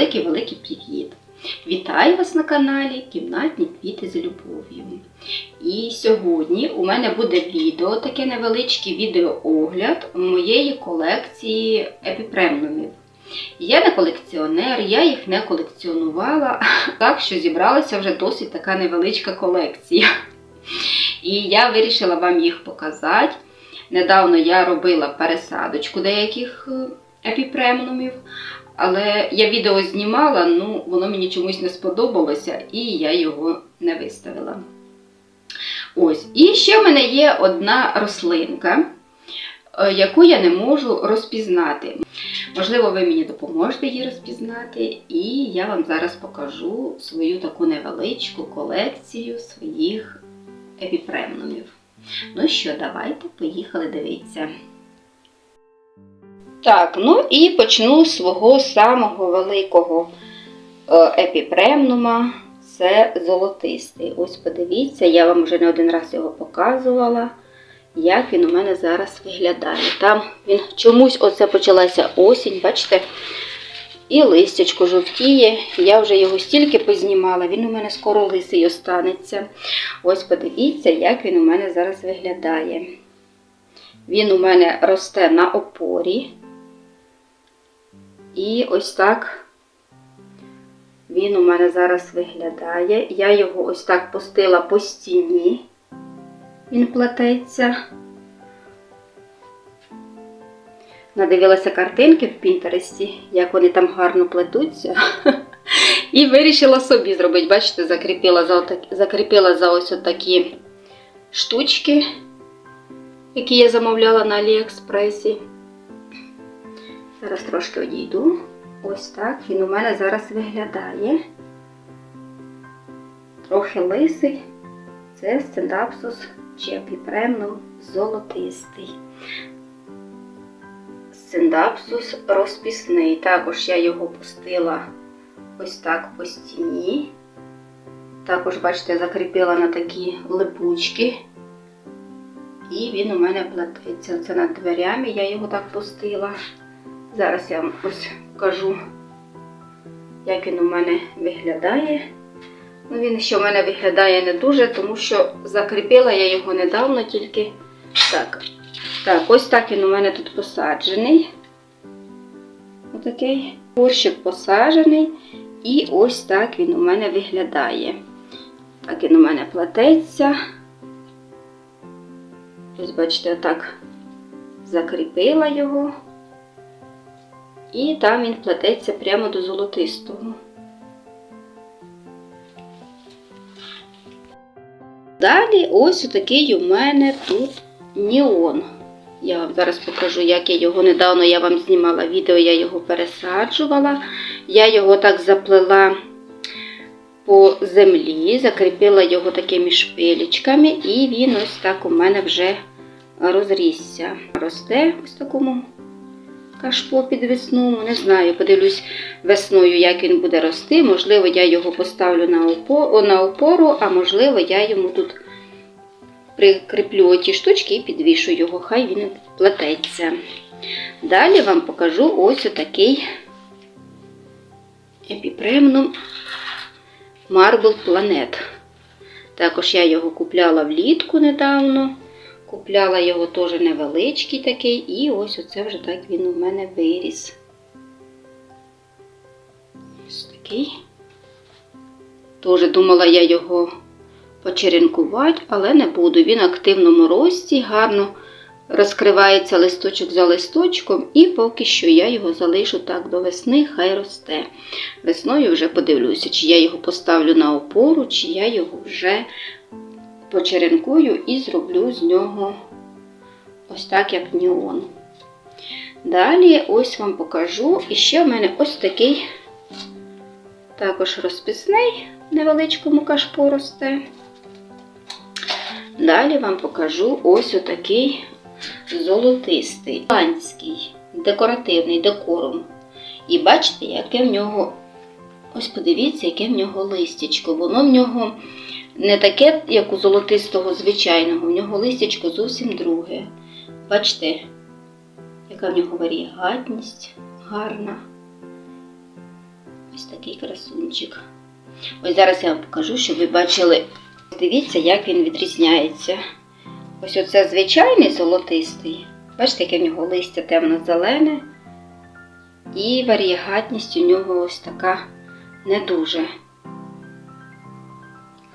Великий-великий привіт! Вітаю вас на каналі Кімнатні квіти з любов'ю. І сьогодні у мене буде відео, таке невеличке відеоогляд моєї колекції епіпремнумів. Я не колекціонер, я їх не колекціонувала, так що зібралася вже досить така невеличка колекція. І я вирішила вам їх показати. Недавно я робила пересадочку деяких е, епіпремнумів, але я відео знімала, ну воно мені чомусь не сподобалося, і я його не виставила. Ось. І ще в мене є одна рослинка, е, яку я не можу розпізнати. Можливо, ви мені допоможете її розпізнати, і я вам зараз покажу свою таку невеличку колекцію своїх епіпремнумів. Ну що, давайте, поїхали дивитися. Так, ну і почну з свого самого великого е, епіпремнума. Це золотистий. Ось подивіться, я вам вже не один раз його показувала, як він у мене зараз виглядає. Там він чомусь оце почалася осінь, бачите? І листячко жовтіє. Я вже його стільки познімала, він у мене скоро лисий останеться. Ось подивіться, як він у мене зараз виглядає. Він у мене росте на опорі. І ось так він у мене зараз виглядає. Я його ось так пустила по стіні. Він плететься. Надивилася картинки в Пінтересті, як вони там гарно плетуться. І вирішила собі зробити. Бачите, закріпила за, закріпила за ось такі штучки, які я замовляла на Аліекспресі. Зараз трошки одійду. Ось так він у мене зараз виглядає. Трохи лисий. Це стендапсус чи епіпремнум золотистий. Сцендапсус розпісний. Також я його пустила ось так по стіні. Також, бачите, закріпила на такі липучки. І він у мене плететься. Це над дверями я його так пустила. Зараз я вам ось покажу, як він у мене виглядає. Ну, Він ще в мене виглядає не дуже, тому що закріпила я його недавно тільки так. Так, ось так він у мене тут посаджений. Отакий горщик посаджений. І ось так він у мене виглядає. Так він у мене плететься. Ось, бачите, отак закріпила його. І там він плететься прямо до золотистого. Далі ось отакий у мене тут Ніон. Я вам зараз покажу, як я його недавно я вам знімала відео, я його пересаджувала. Я його так заплела по землі, закріпила його такими шпилечками, і він ось так у мене вже розрісся. Росте ось такому кашпо підвесному. Не знаю, подивлюсь весною, як він буде рости. Можливо, я його поставлю на опору, а можливо, я йому тут прикріплю оті штучки і підвішу його, хай він плететься. Далі вам покажу ось отакий епіпремнум Marble Planet. Також я його купляла влітку недавно. Купляла його теж невеличкий такий, і ось оце вже так він у мене виріс. Ось такий. Теж думала я його почеренкувати, але не буду. Він в активному рості, гарно розкривається листочок за листочком, і поки що я його залишу так до весни, хай росте. Весною вже подивлюся, чи я його поставлю на опору, чи я його вже почеренкую і зроблю з нього ось так, як ніон. Далі ось вам покажу. І ще в мене ось такий також розписний невеличкому кашпо росте. Далі вам покажу ось отакий золотистий, панський, декоративний декорум. І бачите, яке в нього, ось подивіться, яке в нього листячко. Воно в нього не таке, як у золотистого звичайного, в нього листячко зовсім друге. Бачите, яка в нього варігатність гарна. Ось такий красунчик. Ось зараз я вам покажу, щоб ви бачили. Дивіться, як він відрізняється. Ось оце звичайний золотистий. Бачите, яке в нього листя темно-зелене. І варієгатність у нього ось така не дуже.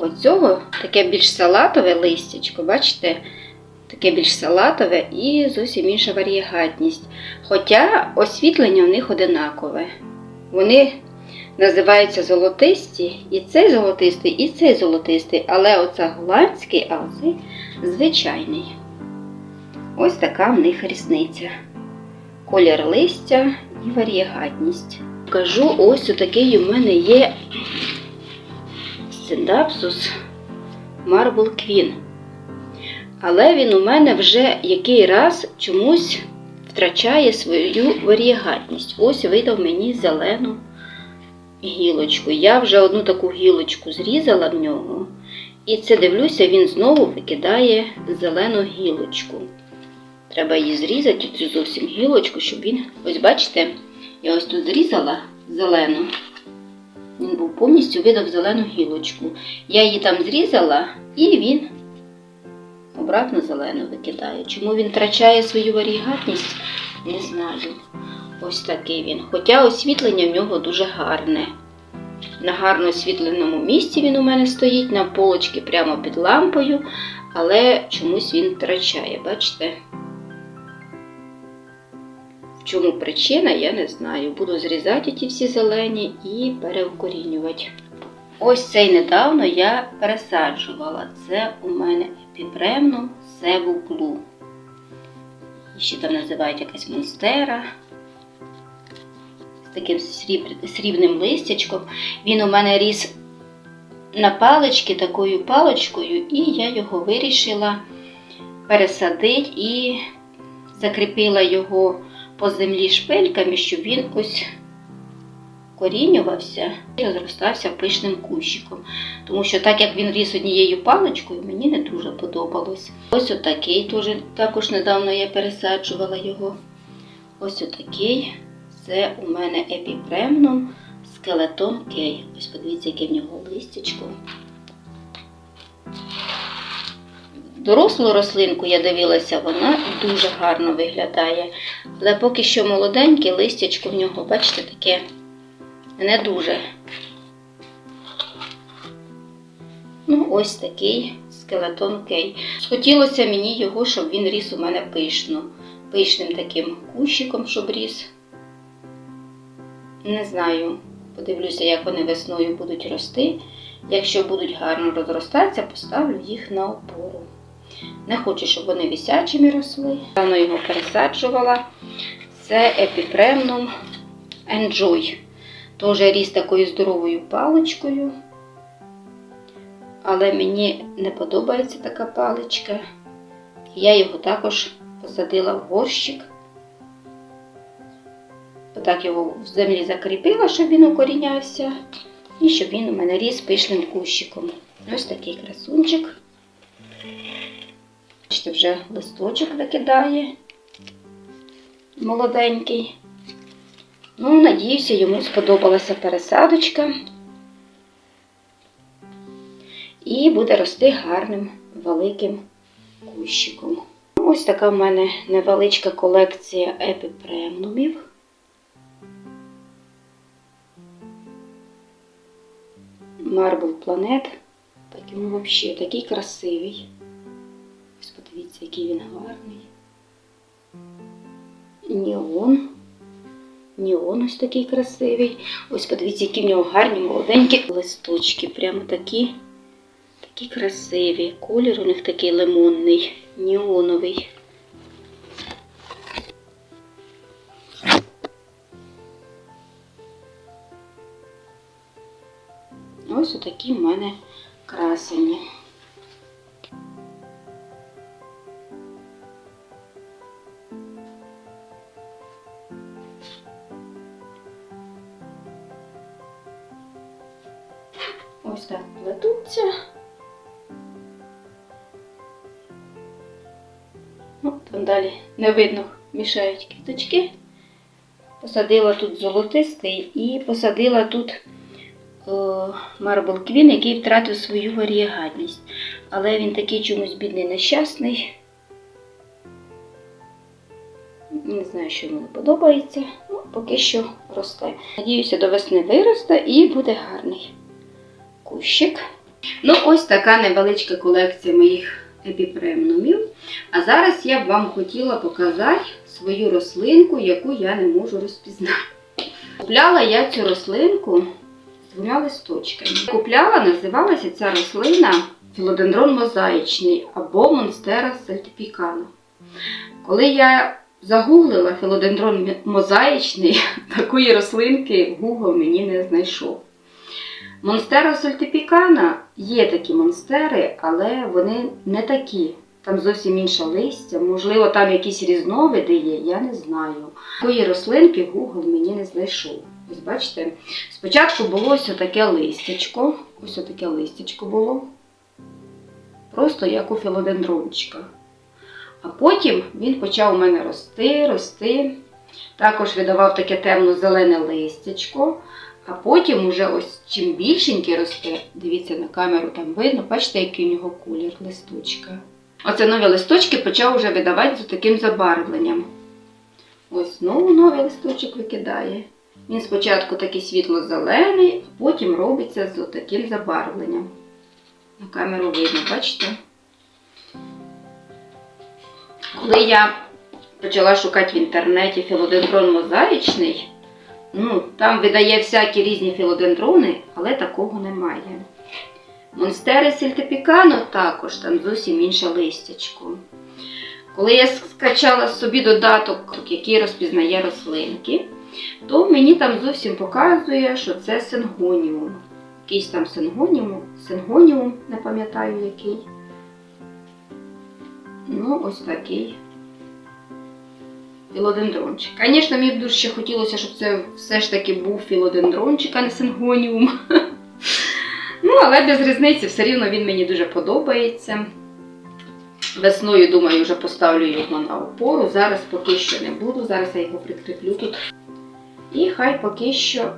А от цього таке більш салатове листячко, бачите? Таке більш салатове і зовсім інша варієгатність. Хоча освітлення у них одинакове. Вони називаються золотисті, і цей золотистий, і цей золотистий, але оце голландський, а оцей звичайний. Ось така в них різниця. Колір листя і варієгатність. Кажу, ось такий у мене є Синдапсус Marble Queen. Але він у мене вже який раз чомусь втрачає свою варієгатність. Ось видав мені зелену гілочку. Я вже одну таку гілочку зрізала в нього. І це дивлюся, він знову викидає зелену гілочку. Треба її зрізати, цю зовсім гілочку, щоб він. Ось бачите, я ось тут зрізала зелену. Він був повністю видав зелену гілочку. Я її там зрізала, і він обратно зелену викидає. Чому він втрачає свою варігатність, не знаю. Ось такий він. Хоча освітлення в нього дуже гарне. На гарно освітленому місці він у мене стоїть, на полочці прямо під лампою, але чомусь він втрачає, бачите? Чому причина, я не знаю. Буду зрізати ті всі зелені і перевкорінювати. Ось цей недавно я пересаджувала. Це у мене епіпремнум севуклу. Ще там називають якась монстера з таким сріб- срібним листячком. Він у мене ріс на палички такою паличкою, і я його вирішила пересадити і закріпила його по землі шпильками, щоб він ось корінювався і розростався пишним кущиком. Тому що так як він ріс однією паличкою, мені не дуже подобалось. Ось отакий теж також недавно я пересаджувала його. Ось отакий. Це у мене епіпремнум скелетон кей. Ось подивіться, яке в нього листячко. Дорослу рослинку я дивилася, вона дуже гарно виглядає. Але поки що молоденьке листячко в нього, бачите, таке не дуже. Ну, ось такий скелетон кей. Хотілося мені його, щоб він ріс у мене пишно. Пишним таким кущиком, щоб ріс. Не знаю, подивлюся, як вони весною будуть рости. Якщо будуть гарно розростатися, поставлю їх на опору. Не хочу, щоб вони висячими росли. Давно його пересаджувала. Це епіпремнум Enjoy. Теж ріс такою здоровою паличкою. Але мені не подобається така паличка. Я його також посадила в горщик. Отак його в землі закріпила, щоб він укорінявся. І щоб він у мене ріс пишним кущиком. Ось такий красунчик. Бачите, вже листочок викидає. Молоденький. Ну, надіюся, йому сподобалася пересадочка. І буде рости гарним великим кущиком. Ось така в мене невеличка колекція епіпремнумів. Marble Planet. Так він взагалі такий красивий. Ось подивіться, який він гарний. Ніон. Ніон ось такий красивий. Ось подивіться, які в нього гарні молоденькі листочки. Прямо такі, такі красиві. Колір у них такий лимонний, ніоновий. Ось отакі в мене красені. Ну, там далі не видно, мішають квіточки. посадила тут золотистий і посадила тут Марбл Квін, який втратив свою варієгатність. Але він такий чомусь бідний нещасний. Не знаю, що йому не подобається. Ну, поки що росте. Надіюся, до весни виросте і буде гарний кущик. Ну, ось така невеличка колекція моїх епіпремнумів. А зараз я б вам хотіла показати свою рослинку, яку я не можу розпізнати. Купляла я цю рослинку з двома листочками. Купляла, називалася ця рослина філодендрон мозаїчний або Монстера сельтипікана. Коли я загуглила філодендрон мозаїчний, такої рослинки Google мені не знайшов. Монстера сольтипікана є такі монстери, але вони не такі. Там зовсім інше листя. Можливо, там якісь різновиди є, я не знаю. Такої рослинки Google мені не знайшов. Ось бачите, спочатку було ось таке листячко. Ось таке листячко було. Просто як у філодендрончика. А потім він почав у мене рости, рости. Також видавав таке темно-зелене листячко. А потім уже ось чим більшенький росте, дивіться на камеру, там видно, бачите, який у нього колір листочка. Оце нові листочки почав вже видавати з таким забарвленням. Ось знову новий листочок викидає. Він спочатку такий світло-зелений, а потім робиться з таким забарвленням. На камеру видно, бачите? Коли я почала шукати в інтернеті філодендрон мозаїчний, ну, там видає всякі різні філодендрони, але такого немає. Монстери сільтепікано також, там зовсім інше листячко. Коли я скачала собі додаток, який розпізнає рослинки, то мені там зовсім показує, що це сингоніум. Якийсь там сингоніум, сингоніум, не пам'ятаю який. Ну, ось такий філодендрончик. Звісно, мені б дуже ще хотілося, щоб це все ж таки був філодендрончик, а не сингоніум. Ну, але без різниці, все рівно він мені дуже подобається. Весною, думаю, вже поставлю його на опору. Зараз поки що не буду, зараз я його прикріплю тут. І хай поки що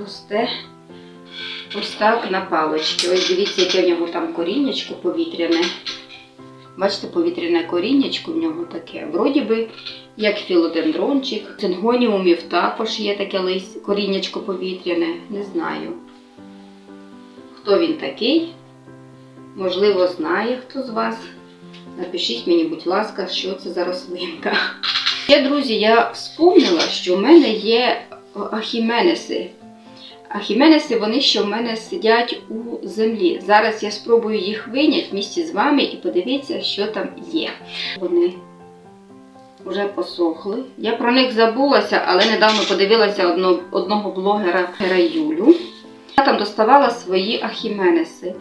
росте ось так на палочці. Ось дивіться, яке в нього там коріннячко повітряне. Бачите, повітряне коріннячко в нього таке. Вроді би, як філодендрончик. Цингоніумів також є таке лист, коріннячко повітряне. Не знаю. Хто він такий? Можливо, знає хто з вас. Напишіть мені, будь ласка, що це за рослинка. Ще, друзі, я вспомнила, що в мене є ахіменеси. Ахіменеси, вони ще в мене сидять у землі. Зараз я спробую їх виняти в місті з вами і подивіться, що там є. Вони вже посохли. Я про них забулася, але недавно подивилася одно, одного блогера Юлю. Я там доставала свої ахіменеси.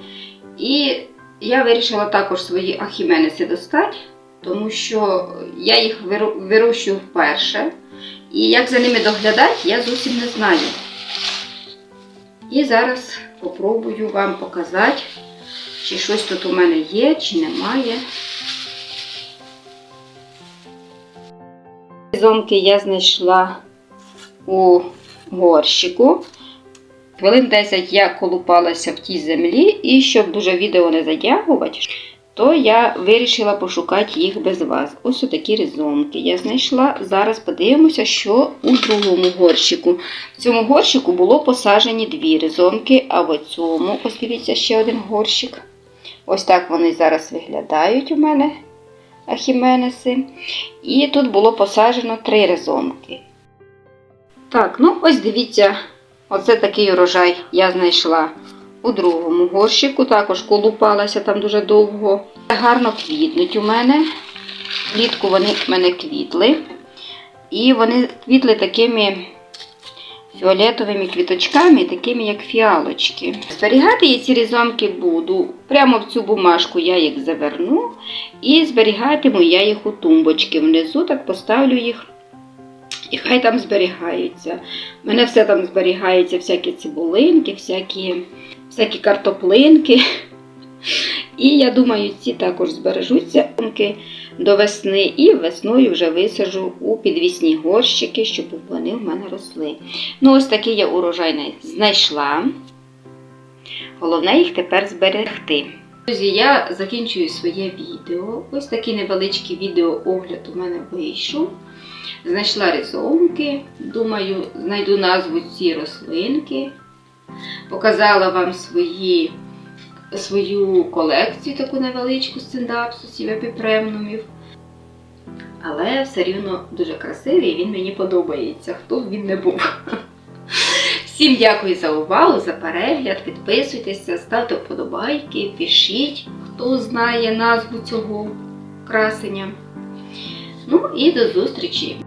І я вирішила також свої ахіменеси достати, тому що я їх вирощую вперше. І як за ними доглядати, я зовсім не знаю. І зараз попробую вам показати, чи щось тут у мене є, чи немає. Зомки я знайшла у горщику. Хвилин 10 я колупалася в тій землі, і щоб дуже відео не затягувати, то я вирішила пошукати їх без вас. Ось такі різомки я знайшла. Зараз подивимося, що у другому горщику. В цьому горщику було посаджені дві різомки, а в цьому, ось дивіться, ще один горщик. Ось так вони зараз виглядають у мене ахіменеси. І тут було посаджено три різомки. Так, ну ось дивіться, оце такий урожай я знайшла. У другому горщику також колупалася там дуже довго. Гарно квітнуть у мене. Влітку вони в мене квітли. І вони квітли такими фіолетовими квіточками, такими як фіалочки. Зберігати я ці різомки буду. Прямо в цю бумажку я їх заверну. І зберігатиму я їх у тумбочки. Внизу так поставлю їх. І хай там зберігаються. У мене все там зберігається, всякі цибулинки, всякі всякі картоплинки. І я думаю, ці також збережуться до весни, і весною вже висаджу у підвісні горщики, щоб вони в мене росли. Ну, ось такий я урожай знайшла. Головне їх тепер зберегти. Друзі, я закінчую своє відео. Ось такий невеличкий відеоогляд у мене вийшов. Знайшла різомки, думаю, знайду назву ці рослинки. Показала вам свої, свою колекцію, таку невеличку стендапсусів, епіпремнумів. Але все рівно дуже красивий і він мені подобається, хто б він не був. Всім дякую за увагу, за перегляд. Підписуйтеся, ставте вподобайки, пишіть, хто знає назву цього красення. Ну і до зустрічі!